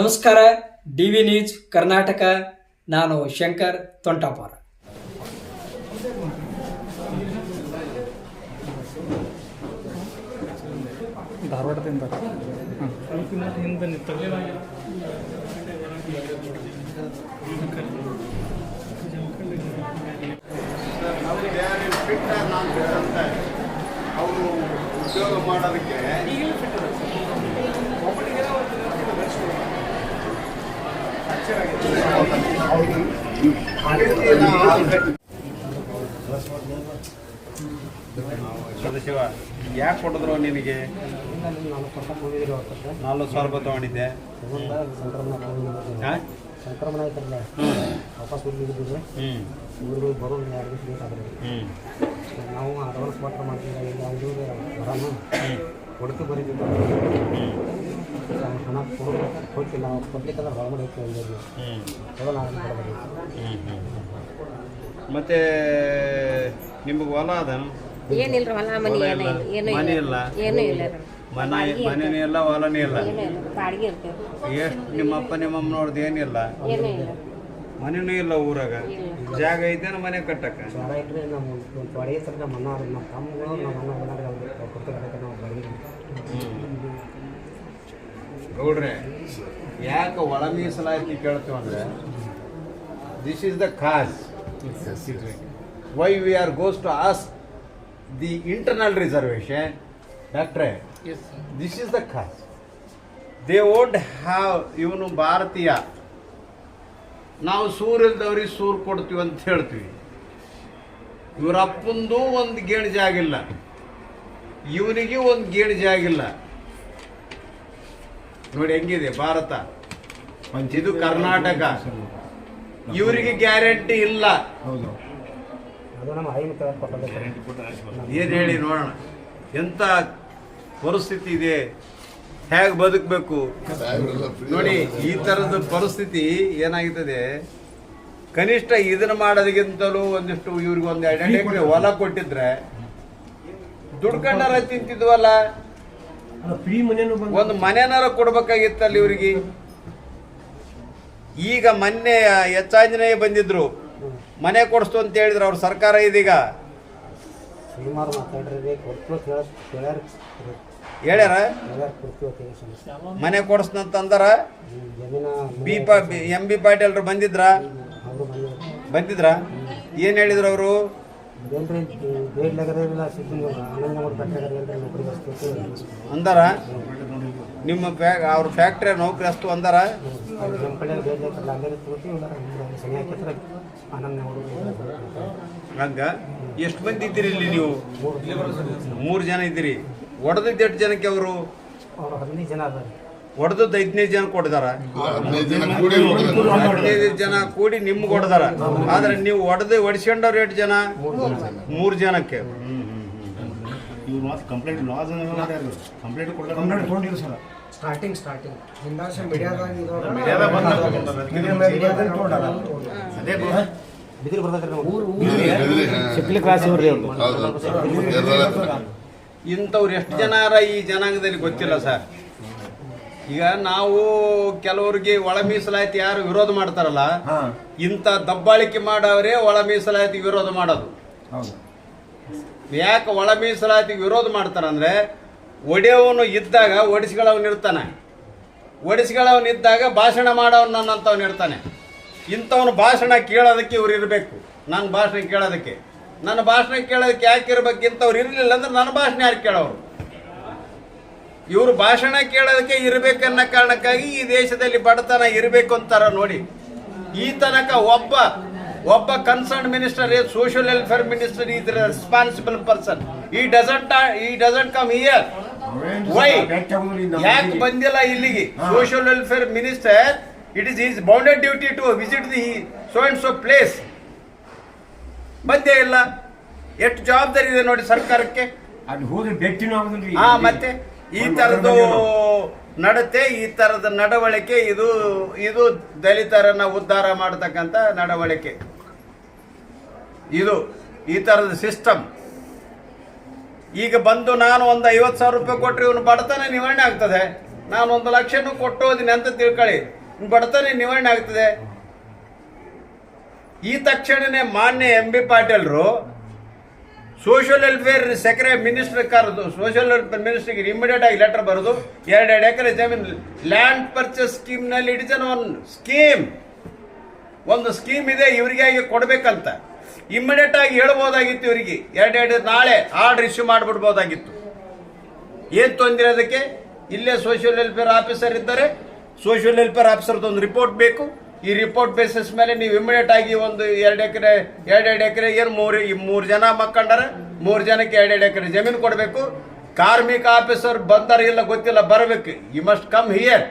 ನಮಸ್ಕಾರ D V news Karnataka. ನಾನು ಶಂಕರ್ ತೊಂಟಾಪುರ. ಧಾರವಾಡದಿಂದ. ಅವರು ಉದ್ಯೋಗ ಮಾಡೋದಕ್ಕೆ ಸದಸ್ಯವ ಯಾಕೆ ಕೊಟ್ಟಿದ್ರು ನಿನಗೆ? ನಾಲ್ಕು ಸಾವಿರ ರೂಪಾಯಿ ತಗೊಂಡಿದ್ದೆ? ಸಂಕ್ರಮಣ ಆಯ್ತಲ್ಲ ವಾಪಸ್ ಹೋಗಿದ್ದಿದ್ದು ಹ್ಮ್ ಇವರು ಬರೋದು ದಿವಸ ಲೇಟ್ ಆದ್ರೆ ನಾವು ಅಡ್ವಾನ್ಸ್ ಮಾತ್ರ ಮಾಡ್ತಿದ್ದ ಇಲ್ಲ ಐದು ಬರೋಣ ಹೊಡೆದು ಕೊಡೋದು ನಾವು ಪಬ್ಲಿಕ್ ಅಂದ್ರೆ ಹೊರಗಡೆ ಕೇಳಿದ್ವಿ ಮತ್ತೆ ನಿಮಗೆ ಹೊಲ ಅದ ಏನಿಲ್ರಿ ಹೊಲ ಮನೆ ಏನು ಮನೆ ಇಲ್ಲ. ಏನೂ ಇಲ್ಲ. ಮನೆ ಮನೆನೂ ಇಲ್ಲ ಹೊಲನೂ ಇಲ್ಲ? ಬಾಡಿಗೆ ಇರ್ತೇವೆ ಎಷ್ಟು ನಿಮ್ಮಪ್ಪ ನಿಮ್ಮಮ್ಮ ನೋಡ್ದು ಏನಿಲ್ಲ? ಏನೂ ಇಲ್ಲ. ಮನೆನೂ ಇಲ್ಲ ಊರಾಗ? ಜಾಗ ಐತೇನ ಮನೆ ಕಟ್ಟಕ್ಕ? ಜಾಗ ಇಟ್ಟರೆ ನಮ್ಮ ಒಂದು ಬಾಡಿಗೆ ಸರ್ ನಮ್ಮ ಅಣ್ಣ ಅವ್ರು ನಮ್ಮ ತಮ್ಮಗಳು ನಮ್ಮ ಅಣ್ಣ ಕೊಡ್ತಾರೆ ನಾವು ಬಾಡಿಗೆ ಗೌಡ್ರೆ ಯಾಕೆ ಒಳ ಮೀಸಲಾತಿ ಕೇಳ್ತೀವಿ ಅಂದ್ರೆ this is the cause why we are goes to as the internal reservation ಡಾಕ್ಟ್ರೆ this is the cause they won't have ಇವನು ಭಾರತೀಯ. ನಾವು ಸೂರ್ಯದವ್ರಿಗೆ ಇಲ್ದವ್ರಿಗೆ ಸೂರ್ ಕೊಡ್ತೀವಿ ಅಂತ ಹೇಳ್ತೀವಿ. ಇವರಪ್ಪಂದು ಒಂದು ಗೇಣು ಜಾಗಿಲ್ಲ ಇವನಿಗೆ ಒಂದು ಗೇಣು ಜಾಗಿಲ್ಲ ನೋಡಿ ಹೆಂಗಿದೆ ಭಾರತ. ಇದು ಕರ್ನಾಟಕ. ಇವರಿಗೆ ಗ್ಯಾರಂಟಿ ಇಲ್ಲ. ಏನ್ ಹೇಳಿ ನೋಡೋಣ. ಎಂತ ಪರಿಸ್ಥಿತಿ ಇದೆ? ಹೇಗ್ ಬದುಕಬೇಕು? ನೋಡಿ ಈ ತರದ ಪರಿಸ್ಥಿತಿ ಏನಾಗ್ತದೆ? ಕನಿಷ್ಠ ಇದನ್ನ ಮಾಡೋದಕ್ಕಿಂತಲೂ ಒಂದಿಷ್ಟು ಇವ್ರಿಗೆ ಒಂದು ಎರಡು ಹೊಲ ಕೊಟ್ಟಿದ್ರೆ ದುಡ್ಕಂಡಾರ ತಿಂತಿದ್ವಲ್ಲ? ಒಂದು ಮನೆನಾರ ಕೊಡ್ಬೇಕಾಗಿತ್ತಲ್ಲ ಇವ್ರಿಗೆ. ಈಗ ಮೊನ್ನೆ ಹೆಚ್ಚಾಂಜನೇಯ ಬಂದಿದ್ರು. ಮನೆ ಕೊಡಿಸ್ತು ಅಂತ ಹೇಳಿದ್ರು ಅವ್ರ ಸರ್ಕಾರ ಇದೀಗ. ಹೇಳ್ಯಾರ? ಮನೆ ಜಮೀನ ಬಿ ಪಾ ಎಂ ಬಿ ಪಾಟೀಲ್ರು ಬಂದಿದ್ರು? ಬಂದಿದ್ರ. ಏನ್ ಹೇಳಿದ್ರು ಅವರು? ಅಂದಾರ? ನಿಮ್ಮ ಫ್ಯಾ ಅವ್ರ ಫ್ಯಾಕ್ಟ್ರಿಯ ನೌಕರಿ ಅಷ್ಟು ಅಂದಾರ? ಹಂಗ? ಎಷ್ಟು ಮಂದಿ ಇದ್ದೀರಿ ಇಲ್ಲಿ ನೀವು? ಮೂರು ಜನ ಇದ್ದೀರಿ. ಒಡೆದಿದ್ದು ಎಷ್ಟು ಜನಕ್ಕೆ ಅವರು ಹದಿನೈದು ಜನ ಅದಾರ. ಹೊಡೆದದ್ದು ಐದನೇ ಜನ ಕೊಡ್ತಾರ ಹದಿನೈದು ಜನ ಕೂಡಿ ಹೊಡೆದ್ರು. ಹದಿನೈದು ಜನ ಕೂಡಿ ನಿಮ್ಗೆ ಹೊಡೆದಾರ ಆದ್ರೆ ನೀವು ಹೊಡೆದು ಹೊಡಿಸ್ಕೊಂಡವ್ರು ಎಷ್ಟು ಜನ? ಮೂರು ಜನಕ್ಕೆ. ಇವ್ರು ಮಾತ್ರ ಕಂಪ್ಲೇಂಟ್ ಲಾಸ್ ಕಂಪ್ಲೇಂಟ್ ಕಂಪ್ಲೇಂಟ್ ಕೊಟ್ಟಿಲ್ಲ ಸರ್. ಸ್ಟಾರ್ಟಿಂಗ್ ಮೀಡಿಯಾದಾಗ ಇಂಥವ್ರು ಎಷ್ಟು ಜನ ಈ ಜನಾಂಗದಲ್ಲಿ ಗೊತ್ತಿಲ್ಲ ಸರ್. ಈಗ ನಾವು ಕೆಲವರಿಗೆ ಒಳ ಮೀಸಲಾತಿ ಯಾರು ವಿರೋಧ ಮಾಡ್ತಾರಲ್ಲ ಇಂಥ ದಬ್ಬಾಳಿಕೆ ಮಾಡವರೇ ಒಳ ಮೀಸಲಾತಿ ವಿರೋಧ ಮಾಡೋದು. ಹೌದು. ಯಾಕೆ ಒಳ ಮೀಸಲಾತಿ ವಿರೋಧ ಮಾಡ್ತಾರಂದ್ರೆ ಒಡೆಯವನು ಇದ್ದಾಗ ಒಡಿಸ್ಗಳವನು ಇರ್ತಾನೆ. ಒಡಿಸ್ಗಳವನು ಇದ್ದಾಗ ಭಾಷಣ ಮಾಡೋನು ನನ್ನಂಥವ್ನು ಇರ್ತಾನೆ. ಇಂಥವನು ಭಾಷಣ ಕೇಳೋದಕ್ಕೆ ಇವ್ರು ಇರಬೇಕು. ನನ್ನ ಭಾಷಣ ಕೇಳೋದಕ್ಕೆ. ನನ್ನ ಭಾಷಣ ಕೇಳೋದಕ್ಕೆ ಯಾಕೆ ಇರಬೇಕು? ಇಂಥವ್ರು ಇರಲಿಲ್ಲ ಅಂದ್ರೆ ನನ್ನ ಭಾಷಣ ಯಾರು ಕೇಳೋರು? ಇವರು ಭಾಷಣ ಕೇಳೋದಕ್ಕೆ ಇರಬೇಕನ್ನೋ ಕಾರಣಕ್ಕಾಗಿ ಈ ದೇಶದಲ್ಲಿ ಬಡತನ ಇರಬೇಕು ಅಂತಾರ ನೋಡಿ. ಈ ತನಕ ಒಬ್ಬ ಒಬ್ಬ concern minister social welfare minister is responsible person he doesn't he doesn't come here why ಯಾಕೆ ಬಂದಿಲ್ಲ ಇಲ್ಲಿಗೆ? Social welfare minister it is is bounded duty to visit the so and so place ಬಂದೇ ಇಲ್ಲ. ಎಷ್ಟು ಜವಾಬ್ದಾರಿ ಇದೆ ನೋಡಿ ಸರ್ಕಾರಕ್ಕೆ. ಅಲ್ಲಿ ಹೋಗಿ ಭೇಟಿನೂ ಆಗುದಿಲ್ಲ ಹಾ ಮತ್ತೆ? ಈ ತರದ್ದು ನಡತೆ ಈ ತರದ ನಡವಳಿಕೆ ಇದು ಇದು ದಲಿತರನ್ನ ಉದ್ಧಾರ ಮಾಡತಕ್ಕಂತ ನಡವಳಿಕೆ. ಇದು ಈ ತರದ ಸಿಸ್ಟಮ್ ಈಗ ಬಂದು ನಾನು ಒಂದು ಐವತ್ತು ಸಾವಿರ ರೂಪಾಯಿ ಕೊಟ್ಟರೆ ಇವನು ಬಡತನ ನಿವಾರಣೆ ಆಗ್ತದೆ. ನಾನು ಒಂದು ಲಕ್ಷನೂ ಕೊಟ್ಟು ಹೋದಿನಿ ಅಂತ ತಿಳ್ಕೊಳ್ಳಿ. ಬಡತನ ನಿವಾರಣೆ ಆಗ್ತದೆ. ಈ ತಕ್ಷಣನೇ ಮಾನ್ಯ ಎಂ ಬಿ ಪಾಟೀಲ್ರು ಸೋಷಿಯಲ್ ವೆಲ್ಫೇರ್ ಸೆಕ್ರೆ ಮಿನಿಸ್ಟರ್ ಕರೆದು ಸೋಷಿಯಲ್ ವೆಲ್ಫೇರ್ ಮಿನಿಸ್ಟರ್ಗೆ ಇಮಿಡಿಯೇಟ್ ಆಗಿ ಲೆಟರ್ ಬರೆದು, ಎರಡು ಎಕರೆ ಜಮೀನು ಲ್ಯಾಂಡ್ ಪರ್ಚೇಸ್ ಸ್ಕೀಮ್ನಲ್ಲಿ ಇಸ್ ಒನ್ ಸ್ಕೀಮ್ ಒಂದು ಸ್ಕೀಮ್ ಇದೆ ಇವರಿಗಾಗಿ ಕೊಡಬೇಕಂತ. ಇಮಿಡಿಯೇಟ್ ಆಗಿ ಹೇಳ್ಬೋದಾಗಿತ್ತು ಇವರಿಗೆ. ಎರಡೆರಡು ನಾಳೆ ಆರ್ಡರ್ ಇಶ್ಯೂ ಮಾಡಿಬಿಡ್ಬೋದಾಗಿತ್ತು. ಏನು ತೊಂದರೆ ಅದಕ್ಕೆ? ಇಲ್ಲೇ ಸೋಷಿಯಲ್ ವೆಲ್ಫೇರ್ ಆಫೀಸರ್ ಇದ್ದಾರೆ. ಸೋಷಿಯಲ್ ವೆಲ್ಫೇರ್ ಆಫೀಸರ್ದು ಒಂದು ರಿಪೋರ್ಟ್ ಬೇಕು. ಈ ರಿಪೋರ್ಟ್ ಬೇಸಿಸ್ ಮೇಲೆ ನೀವು ಇಮಿಡಿಯೇಟ್ ಆಗಿ ಒಂದು ಎರಡು ಎಕರೆ, ಎರಡೆರಡು ಎಕರೆ, ಏನು ಮೂರು ಮೂರು ಜನ ಮಕ್ಕಂಡರೆ, ಮೂರು ಜನಕ್ಕೆ ಎರಡೆರಡು ಎಕರೆ ಜಮೀನು ಕೊಡಬೇಕು. ಕಾರ್ಮಿಕ ಆಫೀಸರ್ ಬಂದಾರ ಇಲ್ಲ ಗೊತ್ತಿಲ್ಲ, ಬರಬೇಕು. ಯು ಮಸ್ಟ್ ಕಮ್ ಹಿಯರ್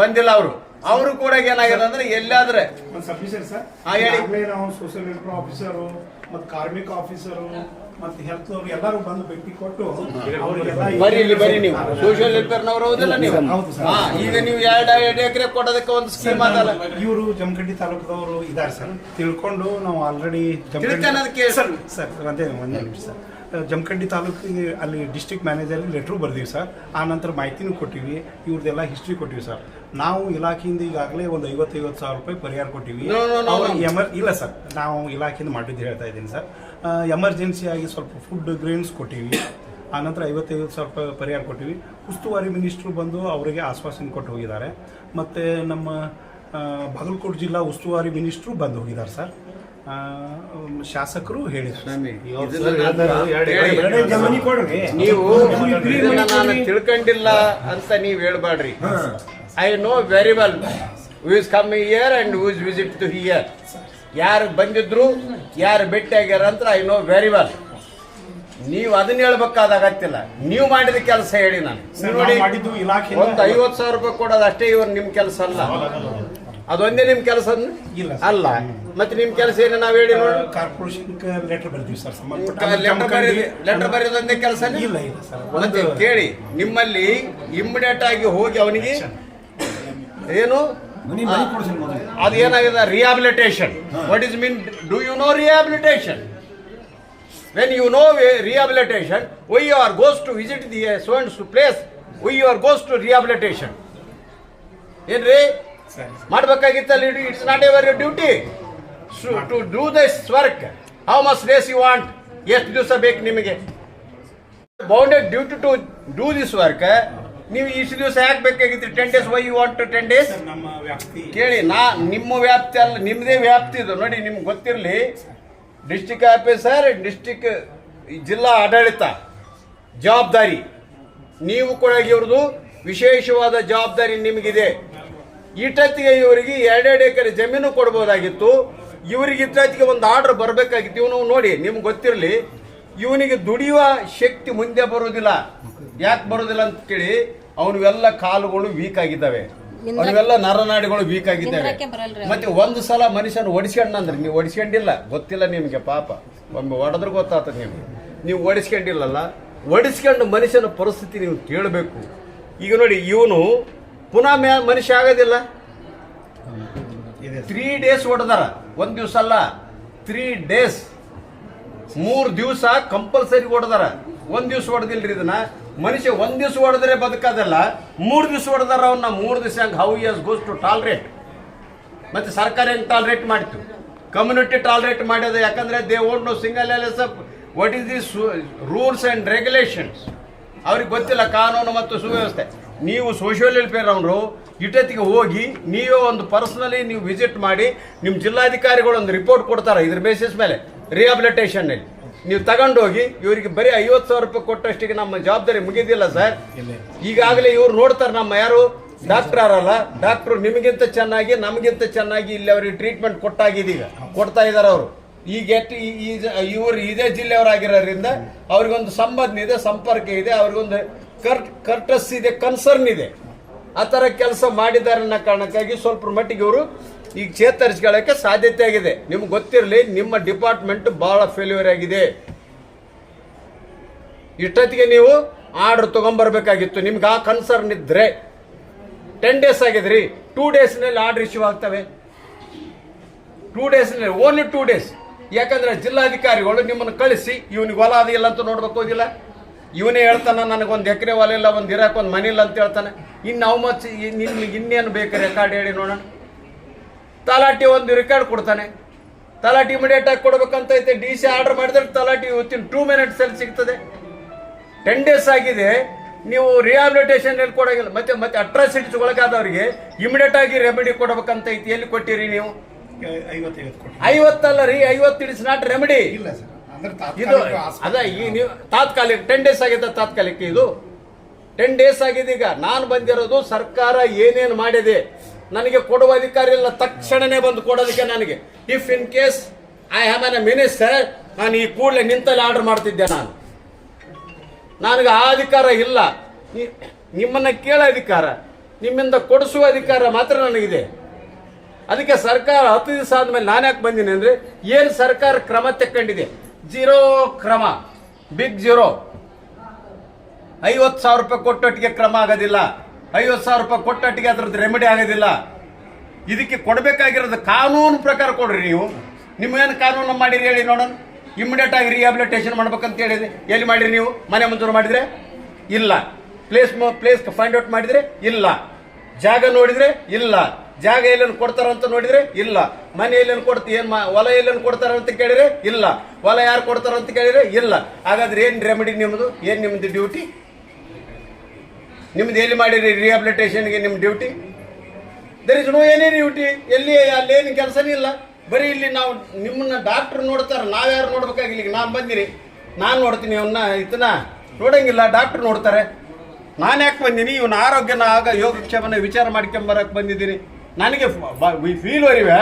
ಬಂದಿಲ್ಲ ಅವರು. ಅವರು ಕೂಡ ಏನಾಗಿದೆ ಅಂದ್ರೆ ಎಲ್ಲಾದ್ರೆ ಒಂದು ಸಬ್ಮಿಷನ್ ಸರ್. ಆ ಹೇಳಿ. ನಾವು ಸೋಷಿಯಲ್ ವೆಲ್ಫೇರ್ ಆಫೀಸರು ಮತ್ತು ಕಾರ್ಮಿಕ ಆಫೀಸರು ಮತ್ತು ಹೆಲ್ತ್ ಅವರು ಎಲ್ಲರೂ ಬಂದು ಭೇಟಿ ಕೊಟ್ಟು ಬರೀ ಇಲ್ಲಿ ಬರೀ ನೀವು. ಸೋಷಿಯಲ್ ವೆಲ್ಫೇರ್ನವರು ಹೌದಿಲ್ಲ ನೀವು. ಹಾ ಈಗ ನೀವು ಎರಡು ಎರಡು ಎಕರೆ ಕೊಡೋದಕ್ಕೆ ಒಂದು ಸ್ಕೀಮ್ ಅದಲ್ಲ. ಇವರು ಜಮಖಂಡಿ ತಾಲೂಕದವರು ಇದ್ದಾರೆ ಸರ್. ತಿಳ್ಕೊಂಡು ನಾವು ಆಲ್ರೆಡಿ ಸರ್ ಸರ್ ಒಂದೇ ಒಂದೇ ನಿಮಿಷ ಸರ್. ಜಮಖಂಡಿ ತಾಲೂಕಿಗೆ ಅಲ್ಲಿ ಡಿಸ್ಟ್ರಿಕ್ಟ್ ಮ್ಯಾನೇಜರ್ ಲೆಟ್ರು ಬರ್ದೀವಿ ಸರ್. ಆ ನಂತರ ಮಾಹಿತಿನೂ ಕೊಟ್ಟಿವಿ. ಇವ್ರದ್ದೆಲ್ಲ ಹಿಸ್ಟ್ರಿ ಕೊಟ್ಟಿವಿ ಸರ್. ನಾವು ಇಲಾಖೆಯಿಂದ ಈಗಾಗಲೇ ಒಂದು ಐವತ್ತೈವತ್ತು ಸಾವಿರ ರೂಪಾಯಿ ಪರಿಹಾರ ಕೊಟ್ಟಿವಿ. ಎಮರ್ ಇಲ್ಲ ಸರ್ ನಾವು ಇಲಾಖೆಯಿಂದ ಮಾಡಿದ್ದು ಹೇಳ್ತಾ ಇದ್ದೀನಿ ಸರ್. ಎಮರ್ಜೆನ್ಸಿ ಆಗಿ ಸ್ವಲ್ಪ ಫುಡ್ ಗ್ರೇನ್ಸ್ ಕೊಟ್ಟಿವಿ. ಆನಂತರ ಐವತ್ತೈವತ್ತು ಸಾವಿರ ರೂಪಾಯಿ ಪರಿಹಾರ ಕೊಟ್ಟಿವಿ. ಉಸ್ತುವಾರಿ ಮಿನಿಸ್ಟ್ರು ಬಂದು ಅವರಿಗೆ ಆಶ್ವಾಸನೆ ಕೊಟ್ಟು ಹೋಗಿದ್ದಾರೆ. ಮತ್ತು ನಮ್ಮ ಬಾಗಲಕೋಟೆ ಜಿಲ್ಲಾ ಉಸ್ತುವಾರಿ ಮಿನಿಸ್ಟ್ರು ಬಂದು ಹೋಗಿದ್ದಾರೆ ಸರ್. ಶಾಸಕರು ಹೇಳಿದ್ರು ನೀವು ತಿಳ್ಕೊಂಡಿಲ್ಲ ಅಂತ ನೀವು ಹೇಳ್ಬೇಡ್ರಿ I know very well with come here and is visit to here ಯಾರು ಬಂದಿದ್ರು ಯಾರು ಭೇಟಿಯಾಗ್ಯಾರ ಅಂತ ಐ ನೋ ವೆರಿ ವೆಲ್ ನೀವು ಅದನ್ನ ಹೇಳ್ಬೇಕಾದ ಅಗತ್ಯಲ್ಲ ನೀವು ಮಾಡಿದ ಕೆಲಸ ಹೇಳಿ ನಾನು. ನೋಡಿ ಒಂದು ಐವತ್ತು ಸಾವಿರ ರೂಪಾಯಿ ಕೊಡೋದು ಅಷ್ಟೇ ಇವ್ರು ನಿಮ್ಮ ಕೆಲಸ ಅಲ್ಲ. ಅದೊಂದೇ ನಿಮ್ಮ ಕೆಲಸ. ಅಲ್ಲ? ಮತ್ತೆ ನಿಮ್ ಕೆಲಸ ಏನು ನಾವ್ ಹೇಳಿ ನೋಡಿ. ಕಾರ್ಪೊರೇಷನ್ ಲೆಟರ್ ಬರ್ತೀವಿ ಸರ್ ಸಂಬಂಧಪಟ್ಟ ಲೆಟರ್ ಬರೀ ಲೆಟರ್ ಬರೆಯೋದೊಂದೇ ಕೆಲಸ ಇಲ್ಲ ಕೇಳಿ ನಿಮ್ಮಲ್ಲಿ ಇಮ್ಮಿಡಿಯೇಟ್ ಆಗಿ ಹೋಗಿ ಅವನಿಗೆ ಏನು? ಅದು ಏನಾಗಿದೆ? Rehabilitation what is mean do you know rehabilitation when you know rehabilitation why you are goes to visit the so and to place why you are goes to rehabilitation ಏನ್ರಿ? ಮಾಡಬೇಕಾಗಿತ್ತಲ್ಲಿ it's not ever duty to do this work how much days you want ಎಷ್ಟು ದಿವಸ ಬೇಕು ನಿಮಗೆ? Bounded duty to do this work ನೀವು ಇಷ್ಟು ದಿವಸ ಯಾಕೆ ಬೇಕಾಗಿತ್ತು? Ten days why you want ten days sir ನಮ್ಮ ವ್ಯಾಪ್ತಿ. ಕೇಳಿ ನಾ ನಿಮ್ಮ ವ್ಯಾಪ್ತಿ ಅಲ್ಲ ನಿಮ್ಮದೇ ವ್ಯಾಪ್ತಿ ಇದು. ನೋಡಿ ನಿಮ್ಗೆ ಗೊತ್ತಿರಲಿ ಡಿಸ್ಟಿಕ್ ಆಫೀಸರ್ ಡಿಸ್ಟಿಕ್ ಜಿಲ್ಲಾ ಆಡಳಿತ ಜವಾಬ್ದಾರಿ. ನೀವು ಕೂಡ ಇವ್ರದ್ದು ವಿಶೇಷವಾದ ಜವಾಬ್ದಾರಿ ನಿಮಗಿದೆ. ಇಟ್ಟತ್ತಿಗೆ ಇವರಿಗೆ ಎರಡೆರಡು ಎಕರೆ ಜಮೀನು ಕೊಡ್ಬೋದಾಗಿತ್ತು. ಇವರಿಗೆ ಇಟ್ಟತ್ತಿಗೆ ಒಂದು ಆರ್ಡರ್ ಬರಬೇಕಾಗಿತ್ತು. ಇವನು ನೋಡಿ ನಿಮ್ಗೆ ಗೊತ್ತಿರಲಿ ಇವನಿಗೆ ದುಡಿಯುವ ಶಕ್ತಿ ಮುಂದೆ ಬರೋದಿಲ್ಲ. ಯಾಕೆ ಬರೋದಿಲ್ಲ ಅಂತ ಕೇಳಿ ಅವನಿವೆಲ್ಲ ಕಾಲುಗಳು ವೀಕ್ ಆಗಿದ್ದಾವೆ. ಅವನಿವೆಲ್ಲ ನರನಾಡಿಗಳು ವೀಕ್ ಆಗಿದ್ದಾವೆ. ಮತ್ತೆ ಒಂದು ಸಲ ಮನುಷ್ಯನ ಒಡಿಸ್ಕೊಂಡಂದ್ರೆ ನೀವು ಒಡಿಸ್ಕೊಂಡಿಲ್ಲ ಗೊತ್ತಿಲ್ಲ ನಿಮಗೆ ಪಾಪ. ಒಮ್ಮೆ ಹೊಡೆದ್ರೆ ಗೊತ್ತಾತ ನಿಮ್ಗೆ. ನೀವು ಒಡಿಸ್ಕೊಂಡಿಲ್ಲಲ್ಲ ಒಡಿಸ್ಕೊಂಡು ಮನುಷ್ಯನ ಪರಿಸ್ಥಿತಿ ನೀವು ಕೇಳಬೇಕು ಈಗ ನೋಡಿ ಇವನು ಪುನಃ ಮ್ಯಾ ಮನುಷ್ಯ ಆಗೋದಿಲ್ಲ. ತ್ರೀ ಡೇಸ್ ಹೊಡೆದಾರ. ಒಂದು ದಿವಸ ಅಲ್ಲ ತ್ರೀ ಡೇಸ್ ಮೂರು ದಿವಸ ಕಂಪಲ್ಸರಿ ಹೊಡೆದಾರ. ಒಂದು ದಿವಸ ಹೊಡೆದಿಲ್ರಿ ಇದನ್ನ? ಮನುಷ್ಯ ಒಂದ್ ದಿವಸ ಹೊಡೆದ್ರೆ ಬದುಕೋದಲ್ಲ, ಮೂರ್ ದಿವಸ ಹೊಡೆದಾರ ಅವನ್ನ ಮೂರ್ ದಿವಸ ಹಂಗೆ how years goes to tolerate ಮತ್ತೆ ಸರ್ಕಾರ ಹೆಂಗ್ ಟಾಲ್ರೇಟ್ ಮಾಡಿತು? ಕಮ್ಯುನಿಟಿ ಟಾಲ್ರೇಟ್ ಮಾಡ್ಯದ, ಯಾಕಂದ್ರೆ they won't know single L S what is this rules and regulations ಅವ್ರಿಗೆ ಗೊತ್ತಿಲ್ಲ, ಕಾನೂನು ಮತ್ತು ಸುವ್ಯವಸ್ಥೆ. ನೀವು ಸೋಷಿಯಲ್ ವೆಲ್ಫೇರ್ ಅವರು ಇಟತಿಗೆ ಹೋಗಿ, ನೀವೇ ಒಂದು ಪರ್ಸನಲಿ ನೀವು ವಿಸಿಟ್ ಮಾಡಿ ನಿಮ್ಮ ಜಿಲ್ಲಾಧಿಕಾರಿಗಳು ಒಂದು ರಿಪೋರ್ಟ್ ಕೊಡ್ತಾರೆ, ಇದ್ರ ಬೇಸಿಸ್ ಮೇಲೆ ರಿಹಾಬಿಲಿಟೇಷನ್ ನೀವು ತಗೊಂಡೋಗಿ ಇವರಿಗೆ ಬರೀ ಐವತ್ತು ಸಾವಿರ ರೂಪಾಯಿ ಕೊಟ್ಟಷ್ಟಿಗೆ ನಮ್ಮ ಜವಾಬ್ದಾರಿ ಮುಗಿದಿಲ್ಲ ಸರ್. ಈಗಾಗಲೇ ಇವ್ರು ನೋಡ್ತಾರೆ ನಮ್ಮ ಯಾರು ಡಾಕ್ಟರ್ ಅರಲ್ಲ ಡಾಕ್ಟ್ರು ನಿಮಗಿಂತ ಚೆನ್ನಾಗಿ ನಮಗಿಂತ ಚೆನ್ನಾಗಿ ಇಲ್ಲಿ ಅವರಿಗೆ ಟ್ರೀಟ್ಮೆಂಟ್ ಕೊಟ್ಟಾಗಿದೀಗ ಕೊಡ್ತಾ ಇದ್ದಾರೆ ಅವರು. ಈಗ ಇವರು ಇದೇ ಜಿಲ್ಲೆಯವರಾಗಿರೋದ್ರಿಂದ ಅವ್ರಿಗೊಂದು ಸಂಬಂಧ ಇದೆ ಸಂಪರ್ಕ ಇದೆ ಅವ್ರಿಗೊಂದು ಕರ್ಟ್ ಕರ್ಟಸ್ ಇದೆ ಕನ್ಸರ್ನ್ ಇದೆ. ಆ ಥರ ಕೆಲಸ ಮಾಡಿದ್ದಾರೆ ಅನ್ನೋ ಕಾರಣಕ್ಕಾಗಿ ಸ್ವಲ್ಪ ಮಟ್ಟಿಗೆ ಇವರು ಈಗ ಚೇತರಿಸ್ಕೊಳ್ಳೋಕೆ ಸಾಧ್ಯತೆ ಆಗಿದೆ. ನಿಮ್ಗೆ ಗೊತ್ತಿರಲಿ, ನಿಮ್ಮ ಡಿಪಾರ್ಟ್ಮೆಂಟ್ ಬಹಳ ಫೇಲ್ಯೂರ್ ಆಗಿದೆ. ಇಷ್ಟೊತ್ತಿಗೆ ನೀವು ಆರ್ಡರ್ ತಗೊಂಬರ್ಬೇಕಾಗಿತ್ತು. ನಿಮ್ಗೆ ಆ ಕನ್ಸರ್ನ್ ಇದ್ರೆ ಟೆನ್ ಡೇಸ್ ಆಗಿದ್ರಿ. ಟೂ ಡೇಸ್ನಲ್ಲಿ ಆರ್ಡರ್ ಇಶ್ಯೂ ಆಗ್ತವೆ. ಟೂ ಡೇಸ್ನಲ್ಲಿ ಓನ್ಲಿ ಟೂ ಡೇಸ್ ಯಾಕಂದ್ರೆ ಜಿಲ್ಲಾಧಿಕಾರಿಗಳು ನಿಮ್ಮನ್ನು ಕಳಿಸಿ, ಇವನಿಗೆ ಹೊಲ ಅದಿಲ್ಲ ಅಂತ ನೋಡ್ಬೇಕು ಹೋಗಿಲ್ಲ. ಇವನೇ ಹೇಳ್ತಾನೆ, ನನಗೊಂದು ಎಕರೆ ಹೊಲ ಇಲ್ಲ, ಒಂದು ಇರಕ್ಕೆ ಒಂದು ಮನೆ ಇಲ್ಲ ಅಂತ ಹೇಳ್ತಾನೆ. ಇನ್ನು ಅವು ಮಚ್ಚಿ ನಿಮ್ಗೆ ಇನ್ನೇನು ಬೇಕು ರೆಕಾರ್ಡ್ ಹೇಳಿ ನೋಡೋಣ. ತಲಾಟಿ ಒಂದು ರೆಕಾರ್ಡ್ ಕೊಡ್ತಾನೆ. ತಲಾಟಿ ಇಮಿಡಿಯೇಟ್ ಆಗಿ ಕೊಡ್ಬೇಕಂತ ಐತೆ. ಡಿ ಸಿ ಆರ್ಡರ್ ಮಾಡಿದ್ರೆ ತಲಾಟಿ ಇವತ್ತಿನ ಟೂ ಮಿನಿಟ್ಸ್ ಅಲ್ಲಿ ಸಿಗ್ತದೆ. ಟೆನ್ ಡೇಸ್ ಆಗಿದೆ. ನೀವು ರಿಹಾಬಿಲಿಟೇಷನ್ ಎಲ್ಲಿ ಕೊಡೋಗಿಲ್ಲ ಮತ್ತೆ ಮತ್ತೆ ಅಟ್ರಾಸಿಟೀಸ್ ಒಳಗಾದವರಿಗೆ ಇಮಿಡಿಯೇಟ್ ಆಗಿ ರೆಮಿಡಿ ಕೊಡ್ಬೇಕಂತ ಐತಿ. ಎಲ್ಲಿ ಕೊಟ್ಟಿರಿ ನೀವು? ಐವತ್ತಲ್ಲ ರೀ? ಐವತ್ತು ಇಟ್ಸ್ ನಾಟ್ ರೆಮಿಡಿ ಇದು ಅದ ಈ ನೀವು ತಾತ್ಕಾಲಿಕ ಟೆನ್ ಡೇಸ್ ಆಗಿದೆ ತಾತ್ಕಾಲಿಕ ಇದು. ಟೆನ್ ಡೇಸ್ ಆಗಿದೆ ಈಗ. ನಾನು ಬಂದಿರೋದು ಸರ್ಕಾರ ಏನೇನು ಮಾಡಿದೆ? ನನಗೆ ಕೊಡುವ ಅಧಿಕಾರ ಇಲ್ಲ ತಕ್ಷಣನೇ ಬಂದು ಕೊಡೋದಕ್ಕೆ ನನಗೆ. If in case I have an minister ನಾನು ಈ ಕೂಡಲೇ ನಿಂತಲ್ಲಿ ಆರ್ಡರ್ ಮಾಡ್ತಿದ್ದೆ ನಾನು. ನನಗೆ ಆ ಅಧಿಕಾರ ಇಲ್ಲ. ನಿಮ್ಮನ್ನ ಕೇಳೋ ಅಧಿಕಾರ, ನಿಮ್ಮಿಂದ ಕೊಡಿಸುವ ಅಧಿಕಾರ ಮಾತ್ರ ನನಗಿದೆ. ಅದಕ್ಕೆ ಸರ್ಕಾರ ಹತ್ತು ದಿವಸ ಆದ್ಮೇಲೆ ನಾನು ಯಾಕೆ ಬಂದಿನಿ ಅಂದ್ರೆ, ಏನು ಸರ್ಕಾರ ಕ್ರಮ ತಕ್ಕೊಂಡಿದೆ? ಜೀರೋ ಕ್ರಮ ಬಿಗ್ ಜೀರೋ ಐವತ್ತು ಸಾವಿರ ರೂಪಾಯಿ ಕೊಟ್ಟೊಟ್ಟಿಗೆ ಕ್ರಮ ಆಗೋದಿಲ್ಲ. ಐವತ್ತು ಸಾವಿರ ರೂಪಾಯಿ ಕೊಟ್ಟಟ್ಟಿಗೆ ಅದ್ರದ್ದು ರೆಮಿಡಿ ಆಗೋದಿಲ್ಲ. ಇದಕ್ಕೆ ಕೊಡಬೇಕಾಗಿರೋದು ಕಾನೂನು ಪ್ರಕಾರ ಕೊಡ್ರಿ ನೀವು. ನಿಮ್ಗೇನು ಕಾನೂನು ಮಾಡಿರಿ ಹೇಳಿ ನೋಡೋಣ. ಇಮಿಡಿಯೇಟ್ ಆಗಿ ರಿಹಾಬಿಲಿಟೇಷನ್ ಮಾಡ್ಬೇಕಂತ ಹೇಳಿದೆ ಎಲ್ಲಿ ಮಾಡಿರಿ ನೀವು? ಮನೆ ಮಂಜೂರು ಮಾಡಿದ್ರೆ? ಇಲ್ಲ. ಪ್ಲೇಸ್ ಪ್ಲೇಸ್ ಫೈಂಡ್ ಔಟ್ ಮಾಡಿದ್ರೆ? ಇಲ್ಲ. ಜಾಗ ನೋಡಿದ್ರೆ? ಇಲ್ಲ. ಜಾಗ ಎಲ್ಲೇನು ಕೊಡ್ತಾರಂತ ನೋಡಿದ್ರೆ? ಇಲ್ಲ. ಮನೆ ಎಲ್ಲೇನು ಕೊಡ್ತ, ಏನು ಹೊಲ ಎಲ್ಲೇನು ಕೊಡ್ತಾರ ಅಂತ ಕೇಳಿದ್ರೆ? ಇಲ್ಲ. ಹೊಲ ಯಾರು ಕೊಡ್ತಾರಂತ ಕೇಳಿದ್ರೆ? ಇಲ್ಲ. ಹಾಗಾದ್ರೆ ಏನು ರೆಮಿಡಿ ನಿಮ್ಮದು ಏನು ನಿಮ್ಮದು ಡ್ಯೂಟಿ ನಿಮ್ದು ಎಲ್ಲಿ ಮಾಡಿರಿ ರಿಹಾಬಿಲಿಟೇಷನ್ಗೆ ನಿಮ್ಮ ಡ್ಯೂಟಿ ದರ್ ಇಸ್ ನೋ ಏನೇ ಡ್ಯೂಟಿ ಎಲ್ಲಿ ಅಲ್ಲೇನು ಕೆಲಸನೇ ಇಲ್ಲ. ಬರೀ ಇಲ್ಲಿ ನಾವು ನಿಮ್ಮನ್ನ ಡಾಕ್ಟರ್ ನೋಡ್ತಾರೆ. ನಾವ್ಯಾರು ನೋಡ್ಬೇಕಾಗಿಲ್ಲ. ಈಗ ನಾನು ಬಂದಿರಿ ನಾನು ನೋಡ್ತೀನಿ ಅವನ್ನ ಇದನ್ನ. ನೋಡಂಗಿಲ್ಲ ಡಾಕ್ಟ್ರ್ ನೋಡ್ತಾರೆ. ನಾನು ಯಾಕೆ ಬಂದೀನಿ? ಇವನ ಆರೋಗ್ಯನ ಆಗ ಯೋಗಕ್ಷೇಮನ ವಿಚಾರ ಮಾಡ್ಕೊಂಬರಕ್ಕೆ ಬಂದಿದ್ದೀನಿ. ನನಗೆ ಫೀಲ್ ವರಿವೆ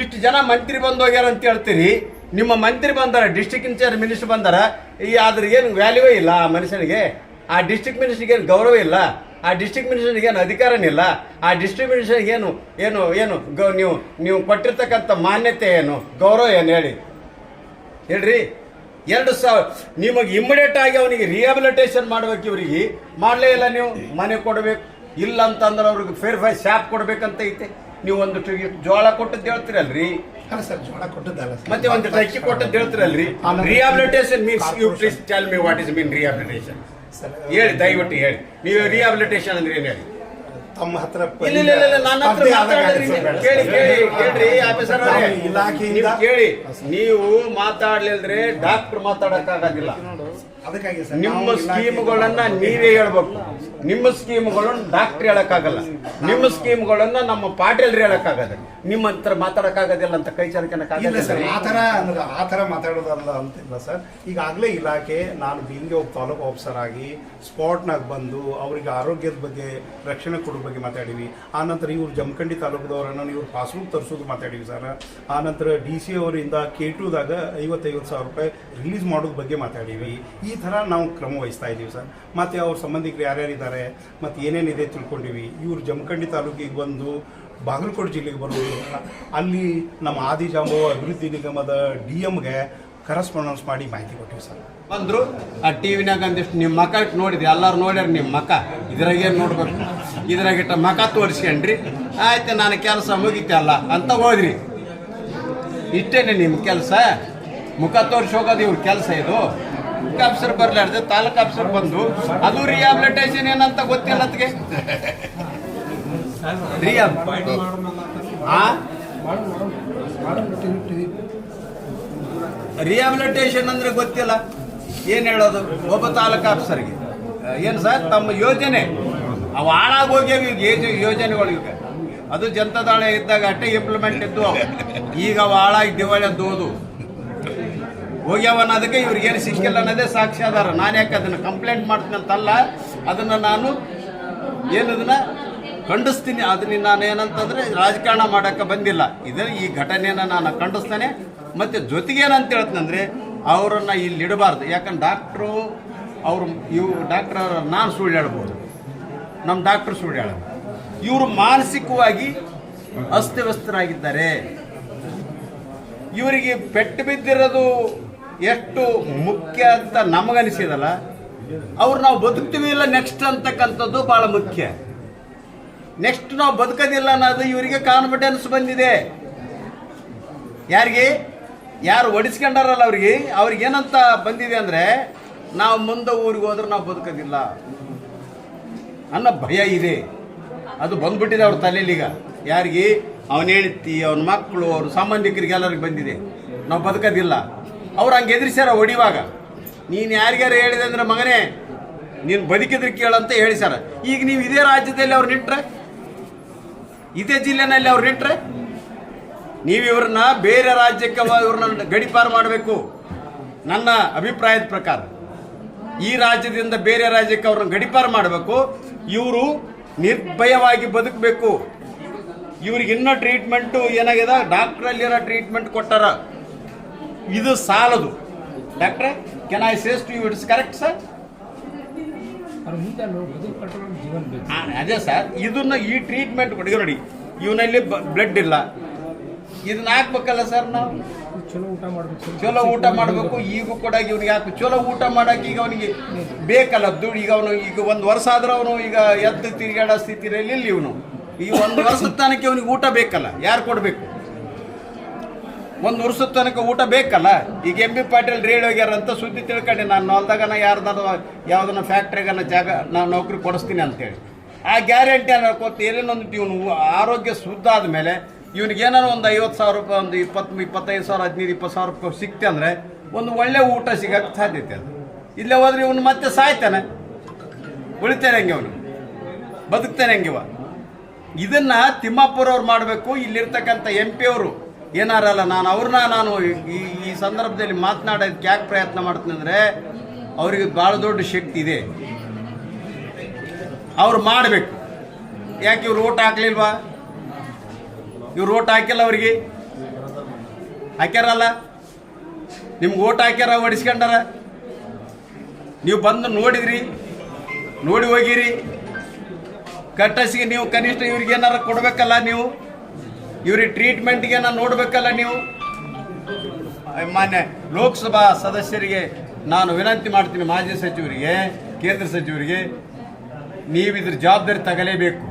ಇಷ್ಟು ಜನ ಮಂತ್ರಿ ಬಂದು ಹೋಗ್ಯಾರ ಅಂತ ಹೇಳ್ತೀರಿ. ನಿಮ್ಮ ಮಂತ್ರಿ ಬಂದಾರ ಡಿಸ್ಟ್ರಿಕ್ಟ್ ಇನ್ಚಾರ್ಜ್ ಮಿನಿಸ್ಟರ್ ಬಂದಾರ. ಈ ಅದ್ರ ಏನು ವ್ಯಾಲ್ಯೂವೇ ಇಲ್ಲ ಆ ಮನುಷ್ಯನಿಗೆ. ಆ ಡಿಸ್ಟ್ರಿಕ್ಟ್ ಮಿನಿಸ್ಟ್ರಿಗೆ ಏನು ಗೌರವ ಇಲ್ಲ ಆ ಡಿಸ್ಟ್ರಿಕ್ಟ್ ಮಿನಿಸ್ಟರ್ಗೆ ಏನು ಅಧಿಕಾರನೇ ಇಲ್ಲ ಆ ಡಿಸ್ಟ್ರಿಕ್ಟ್ ಮಿನಿಸ್ಟರ್ಗೆ ಏನು ಏನು ಏನು ಗೌ ನೀವು ನೀವು ಕೊಟ್ಟಿರ್ತಕ್ಕಂಥ ಮಾನ್ಯತೆ ಏನು ಗೌರವ ಏನು ಹೇಳಿ? ಹೇಳ್ರಿ. ಎರಡು ಸಾವಿರ ನಿಮಗೆ ಇಮ್ಮಿಡಿಯೇಟ್ ಆಗಿ ಅವನಿಗೆ ರಿಹಾಬಿಲಿಟೇಷನ್ ಮಾಡ್ಬೇಕು ಇವರಿಗೆ. ಮಾಡಲೇ ಇಲ್ಲ ನೀವು ಮನೆ ಕೊಡಬೇಕು. ಇಲ್ಲ ಅಂತಂದ್ರೆ ಅವ್ರಿಗೆ ಫೇರ್ ಫೈ ಶಾಪ್ ಕೊಡ್ಬೇಕಂತ ಐತೆ. ನೀವು ಒಂದು ಜೋಳ ಕೊಟ್ಟದ್ದು ಹೇಳ್ತೀರಲ್ರಿ. ಸರ್ ಜೋಳ ಕೊಟ್ಟದ್ದಲ್ಲ ಮತ್ತೆ ಒಂದು ಟೈಕಿ ಕೊಟ್ಟದ್ದು ಹೇಳ್ತೀರಲ್ರಿ. Rehabilitation means you please tell me what is mean rehabilitation ಹೇಳಿ ದಯವಿಟ್ಟು ಹೇಳಿ. ನೀವು ರಿಹಾಬಿಲಿಟೇಷನ್ ಅಂದ್ರೆ ಏನು ಹೇಳಿ? ತಮ್ಮ ಹತ್ರ ಇಲ್ಲ ಇಲ್ಲ ಇಲ್ಲ ನನ್ನ ಹತ್ರ ಕೇಳಿ ಕೇಳಿ ಕೇಳ್ರಿ ಆಫೀಸರ್ ಇಲಾಖೆಯಿಂದ- ಕೇಳಿ. ನೀವು ಮಾತಾಡ್ಲಿಲ್ದ್ರೆ ಡಾಕ್ಟರ್ ಮಾತಾಡಕ್ಕಾಗೋದಿಲ್ಲ. ಅದಕ್ಕಾಗಿ ಸರ್ ನಿಮ್ಮ ಸ್ಕೀಮ್ಗಳನ್ನ ನೀವೇ ಹೇಳ್ಬೇಕು. ನಿಮ್ಮ ಸ್ಕೀಮ್ಗಳನ್ನ ಡಾಕ್ಟರ್ ಹೇಳಕ್ಕಾಗಲ್ಲ. ನಿಮ್ಮ ಸ್ಕೀಮ್ಗಳನ್ನ ನಮ್ಮ ಪಾಟೀಲ್ರು ಹೇಳಕ್ಕಾಗಲ್ಲ. ನಿಮ್ಮ ಹತ್ರ ಮಾತಾಡಕ್ಕಾಗೋದಿಲ್ಲ ಅಂತ ಕೈ ಇಲ್ಲ ಸರ್ ಆ ಥರ ಅಂದ್ರೆ ಆ ಥರ ಮಾತಾಡೋದಲ್ಲ ಅಂತಿಲ್ಲ ಸರ್. ಈಗಾಗಲೇ ಇಲಾಖೆ ನಾನು ಬೀಂಗೆ ಹೋಗಿ ತಾಲೂಕು ಆಫೀಸರ್ ಆಗಿ ಸ್ಪಾಟ್ನಾಗ ಬಂದು ಅವರಿಗೆ ಆರೋಗ್ಯದ ಬಗ್ಗೆ ರಕ್ಷಣೆ ಕೊಡೋ ಬಗ್ಗೆ ಮಾತಾಡೀವಿ ಆನಂತರ ಇವರು ಜಮಖಂಡಿ ತಾಲೂಕದವರನ್ನ ಇವರು ಪಾಸ್ಬುಕ್ ತರಿಸೋದು ಮಾತಾಡೀವಿ ಸರ್. ಆನಂತರ ಡಿ ಸಿ ಅವರಿಂದ ಕೆ ಟುದಾಗ ಐವತ್ತೈವತ್ತು ಸಾವಿರ ರೂಪಾಯಿ ರಿಲೀಸ್ ಮಾಡೋದ್ರ ಬಗ್ಗೆ ಮಾತಾಡೀವಿ ಈ ಥರ ನಾವು ಕ್ರಮ ವಹಿಸ್ತಾ ಇದ್ದೀವಿ ಸರ್. ಮತ್ತು ಅವ್ರ ಸಂಬಂಧಿಕರು ಯಾರ್ಯಾರಿದ್ದಾರೆ, ಮತ್ತು ಏನೇನಿದೆ ತಿಳ್ಕೊಂಡಿವಿ. ಇವರು ಜಮಖಂಡಿ ತಾಲೂಕಿಗೆ ಬಂದು ಬಾಗಲಕೋಟೆ ಜಿಲ್ಲೆಗೆ ಬರೋದು. ಅಲ್ಲಿ ನಮ್ಮ ಆದಿಜಾಂಬವ ಅಭಿವೃದ್ಧಿ ನಿಗಮದ ಡಿ ಎಮ್ಗೆ ಕರೆಸ್ಪಾಂಡೆನ್ಸ್ ಮಾಡಿ ಮಾಹಿತಿ ಕೊಟ್ಟಿವಿ ಸರ್. ಬಂದ್ರು. ಆ ಟಿವಿನಾಗ ಒಂದಿಷ್ಟು ನಿಮ್ಮ ಮಕ್ಕ ನೋಡಿದ್ರಿ, ಎಲ್ಲರೂ ನೋಡ್ಯಾರ ನಿಮ್ಮ ಮಕ ಇದ್ರಾಗ ಏನು ನೋಡ್ಬೇಕು ಇದ್ರಾಗಿಟ್ಟ ಮಕ ತೋರಿಸ್ಕೊಂಡ್ರಿ. ಆಯ್ತು, ನಾನು ಕೆಲಸ ಮುಗಿತಲ್ಲ ಅಂತ ಹೋದ್ರಿ. ಇಷ್ಟೇನೆ ನಿಮ್ಮ ಕೆಲಸ. ಮುಖ ತೋರಿಸಿ ಹೋಗೋದು ಇವ್ರ ಕೆಲಸ ಇದು. ಆಫೀಸರ್ ಬರ್ಲಾರ್ದೆ ತಾಲೂಕು ಆಫೀಸರ್ ಬಂದು, ಅದು ರಿಹಾಬಿಲಿಟೇಷನ್ ಏನಂತ ಗೊತ್ತಿಲ್ಲ ಅದಕ್ಕೆ ರಿಹಾಬ್ ಆ? ರಿಹಾಬಿಲಿಟೇಷನ್ ಅಂದ್ರೆ ಗೊತ್ತಿಲ್ಲ. ಏನ್ ಹೇಳೋದು? ಒಬ್ಬ ತಾಲೂಕು ಆಫೀಸರ್ಗೆ ಏನು ಸರ್? ತಮ್ಮ ಯೋಜನೆ. ಅವು ಹಾಳಾಗಿ ಹೋಗ್ಯಾವ ಈಗ ಏಜು ಯೋಜನೆಗಳು ಈಗ ಅದು ಜನತಾದಳ ಇದ್ದಾಗ ಅಟ್ಟೆ ಇಂಪ್ಲಿಮೆಂಟ್ ಇದ್ದು. ಈಗ ಅವು ಹಾಳಾಗಿ ದಿವಾಳಿ ಹೋದು ಹೋಗ್ಯಾವ ಅನ್ನೋದಕ್ಕೆ ಇವ್ರಿಗೆ ಏನು ಸಿಕ್ಕಿಲ್ಲ ಅನ್ನೋದೇ ಸಾಕ್ಷ್ಯಾಧಾರ. ನಾನು ಯಾಕೆ ಅದನ್ನು ಕಂಪ್ಲೇಂಟ್ ಮಾಡ್ತೀನಿ ಅಂತಲ್ಲ, ಅದನ್ನು ನಾನು ಏನದನ್ನ ಖಂಡಿಸ್ತೀನಿ. ಅದನ್ನ ನಾನು ಏನಂತಂದ್ರೆ ರಾಜಕಾರಣ ಮಾಡೋಕ್ಕೆ ಬಂದಿಲ್ಲ. ಇದು ಈ ಘಟನೆಯನ್ನು ನಾನು ಖಂಡಿಸ್ತೇನೆ. ಮತ್ತು ಜೊತೆಗೆ ಏನಂತ ಹೇಳ್ತೀನಂದ್ರೆ ಅವರನ್ನು ಇಲ್ಲಿ ಇಡಬಾರ್ದು. ಯಾಕಂದ್ರೆ ಡಾಕ್ಟ್ರು ಅವರು ಇವು ಡಾಕ್ಟರ್ ನಾನು ಸುಳ್ಳು ಹೇಳ್ಬೋದು ನಮ್ಮ ಡಾಕ್ಟರ್ ಸುಳ್ಳು ಇವರು ಮಾನಸಿಕವಾಗಿ ಅಸ್ತವ್ಯಸ್ತರಾಗಿದ್ದಾರೆ. ಇವರಿಗೆ ಪೆಟ್ಟು ಬಿದ್ದಿರೋದು ಎಷ್ಟು ಮುಖ್ಯ ಅಂತ ನಮಗನಿಸಿದಲ್ಲ, ಅವ್ರು ನಾವು ಬದುಕ್ತೀವಿ ಇಲ್ಲ ನೆಕ್ಸ್ಟ್ ಅಂತಕ್ಕಂಥದ್ದು ಬಹಳ ಮುಖ್ಯ. ನೆಕ್ಸ್ಟ್ ನಾವು ಬದುಕೋದಿಲ್ಲ ಅನ್ನೋದು ಇವರಿಗೆ ಕಾನ್ಫಿಡೆನ್ಸ್ ಬಂದಿದೆ. ಯಾರಿಗೆ? ಯಾರು ಒಡಿಸ್ಕೊಂಡಾರಲ್ಲ ಅವ್ರಿಗೆ? ಅವ್ರಿಗೆ ಏನಂತ ಬಂದಿದೆ ಅಂದ್ರೆ ನಾವು ಮುಂದೆ ಊರಿಗೆ ಹೋದ್ರೆ ನಾವು ಬದುಕೋದಿಲ್ಲ. ಅನ್ನೋ ಭಯ ಇದೆ. ಅದು ಬಂದ್ಬಿಟ್ಟಿದೆ ಅವ್ರ ತಲೆಯಲ್ಲಿ ಈಗ ಯಾರಿಗೆ? ಅವನ ಹೇಳ್ತಿ ಅವನ ಮಕ್ಕಳು ಅವ್ರ ಸಂಬಂಧಿಕರಿಗೆ ಎಲ್ಲರಿಗೆ ಬಂದಿದೆ. ನಾವು ಬದುಕೋದಿಲ್ಲ. ಅವ್ರು ಹಂಗೆ ಎದುರಿಸ್ಯಾರ ಹೊಡಿವಾಗ. ನೀನು ಯಾರಿಗಾರು ಹೇಳಿದೆ ಅಂದ್ರೆ ಮಗನೇ, ನೀನು ಬದುಕಿದ್ರೆ ಕೇಳಂತ ಸರ್ ಈಗ ನೀವು ಇದೇ ರಾಜ್ಯದಲ್ಲಿ ಅವ್ರು ನಿಟ್ರೆ ಇದೇ ಜಿಲ್ಲೆನಲ್ಲಿ ಅವ್ರು ನಿಟ್ರೆ ನೀವು ಇವ್ರನ್ನ ಬೇರೆ ರಾಜ್ಯಕ್ಕೆ ಇವ್ರನ್ನ ಗಡಿಪಾರು ಮಾಡಬೇಕು. ನನ್ನ ಅಭಿಪ್ರಾಯದ ಪ್ರಕಾರ. ಈ ರಾಜ್ಯದಿಂದ ಬೇರೆ ರಾಜ್ಯಕ್ಕೆ ಅವ್ರನ್ನ ಗಡಿಪಾರು ಮಾಡಬೇಕು. ಇವರು ನಿರ್ಭಯವಾಗಿ ಬದುಕಬೇಕು. ಇವ್ರಿಗೆ ಇನ್ನೂ ಟ್ರೀಟ್ಮೆಂಟು ಏನಾಗಿದೆ? ಡಾಕ್ಟ್ರಲ್ಲಿರೋ ಟ್ರೀಟ್ಮೆಂಟ್ ಕೊಟ್ಟಾರ. ಇದು ಸಾಲದು. ಡಾಕ್ಟ್ರೆ can I says to you it's correct sir ಅದೇ ಸರ್ ಇದನ್ನ ಈ ಟ್ರೀಟ್ಮೆಂಟ್ ಕೊಡಿ. ನೋಡಿ. ಇವನಲ್ಲಿ ಬ್ಲಡ್ ಇಲ್ಲ. ಇದನ್ನ ಹಾಕ್ಬೇಕಲ್ಲ ಸರ್ ನಾವು? ಚಲೋ ಊಟ ಮಾಡ್ಬೇಕು ಚಲೋ ಊಟ ಮಾಡಬೇಕು ಈಗ ಕೂಡ ಇವ್ನಿಗೆ ಯಾಕೆ ಚಲೋ ಊಟ ಮಾಡಕ್ಕೆ ಈಗ ಅವನಿಗೆ ಬೇಕಲ್ಲ ದುಡ್ಡು ಈಗ ಅವನು ಈಗ ಒಂದು ವರ್ಷ ಆದ್ರೆ ಅವನು ಈಗ ಎದ್ದು ತಿರುಗಾಡೋ ಸ್ಥಿತಿಯಲ್ಲಿ ಇಲ್ಲಿ ಇವನು. ಈ ಒಂದು ವರ್ಷದ ತನಕ ಇವನಿಗೆ ಊಟ ಬೇಕಲ್ಲ ಯಾರು ಕೊಡಬೇಕು? ಒಂದು ವರ್ಷದ ತನಕ ಊಟ ಬೇಕಲ್ಲ? ಈಗ ಎಂ ಬಿ ಪಾಟೀಲ್ ರೇಡ್ ಹೋಗ್ಯಾರ ಅಂತ ಸುದ್ದಿ ತಿಳ್ಕೊಂಡೆ ನಾನು ಹೊಲ್ದಾಗನ ಯಾರ್ದಾರ ಯಾವ್ದನ್ನ ಫ್ಯಾಕ್ಟ್ರಿಗನ್ನ ಜಾಗ ನಾನು ನೌಕರಿ ಕೊಡಿಸ್ತೀನಿ ಅಂತೇಳಿ. ಆ ಗ್ಯಾರಂಟಿ ಅನ್ನೋ ಕೊಟ್ಟು ಏನೇನೊಂದು ಇವನು ಆರೋಗ್ಯ ಶುದ್ಧ ಆದಮೇಲೆ ಇವನಿಗೆ ಏನಾರು ಒಂದು ಐವತ್ತು ಸಾವಿರ ರೂಪಾಯಿ, ಒಂದು ಇಪ್ಪತ್ತು, ಇಪ್ಪತ್ತೈದು ಸಾವಿರ, ಹದಿನೈದು, ಇಪ್ಪತ್ತು ಸಾವಿರ ರೂಪಾಯಿ ಸಿಕ್ತೆ ಅಂದರೆ ಒಂದು ಒಳ್ಳೆ ಊಟ ಸಿಗಕ್ಕೆ ಸಾಧ್ಯತೆ ಅದು. ಇಲ್ಲೇ ಹೋದ್ರೆ ಇವನು ಮತ್ತೆ ಸಾಯ್ತಾನೆ. ಉಳಿತಾನೆ ಹಂಗೆ ಅವನು? ಬದುಕ್ತಾನೆ ಹಂಗಿವ ಇದನ್ನ ತಿಮ್ಮಾಪುರ ಅವ್ರು ಮಾಡಬೇಕು. ಇಲ್ಲಿರ್ತಕ್ಕಂಥ ಎಂ ಪಿ ಅವರು ಏನಾರಲ್ಲ ನಾನು ಅವ್ರನ್ನ ನಾನು ಈ ಈ ಸಂದರ್ಭದಲ್ಲಿ ಮಾತನಾಡೋದಕ್ಕೆ ಯಾಕೆ ಪ್ರಯತ್ನ ಮಾಡ್ತೀನಿ ಅಂದರೆ, ಅವರಿಗೆ ಭಾಳ ದೊಡ್ಡ ಶಕ್ತಿ ಇದೆ. ಅವ್ರು ಮಾಡಬೇಕು. ಯಾಕೆ ಇವ್ರು ಓಟ್ ಹಾಕ್ಲಿಲ್ವಾ? ಇವ್ರು ಓಟ್ ಹಾಕಿಲ್ಲ ಅವ್ರಿಗೆ. ಹಾಕ್ಯಾರಲ್ಲ? ನಿಮ್ಗೆ ಓಟ್ ಹಾಕ್ಯಾರ ಹೊಡಿಸ್ಕೊಂಡಾರ ನೀವು ಬಂದು ನೋಡಿದ್ರಿ, ನೋಡಿ ಹೋಗಿರಿ. ಕಟ್ಟಸಿಗೆ ನೀವು ಕನಿಷ್ಠ ಇವ್ರಿಗೆ ಏನಾರ ಕೊಡಬೇಕಲ್ಲ ನೀವು? ಇವ್ರಿಗೆ ಟ್ರೀಟ್ಮೆಂಟ್ಗೆ ನಾನು ನೋಡಬೇಕಲ್ಲ ನೀವು? ಮಾನ್ಯ, ಲೋಕಸಭಾ ಸದಸ್ಯರಿಗೆ ನಾನು ವಿನಂತಿ ಮಾಡ್ತೀನಿ ಮಾಜಿ ಸಚಿವರಿಗೆ, ಕೇಂದ್ರ ಸಚಿವರಿಗೆ ನೀವು ಇದ್ರ ಜವಾಬ್ದಾರಿ ತಗಲೇಬೇಕು.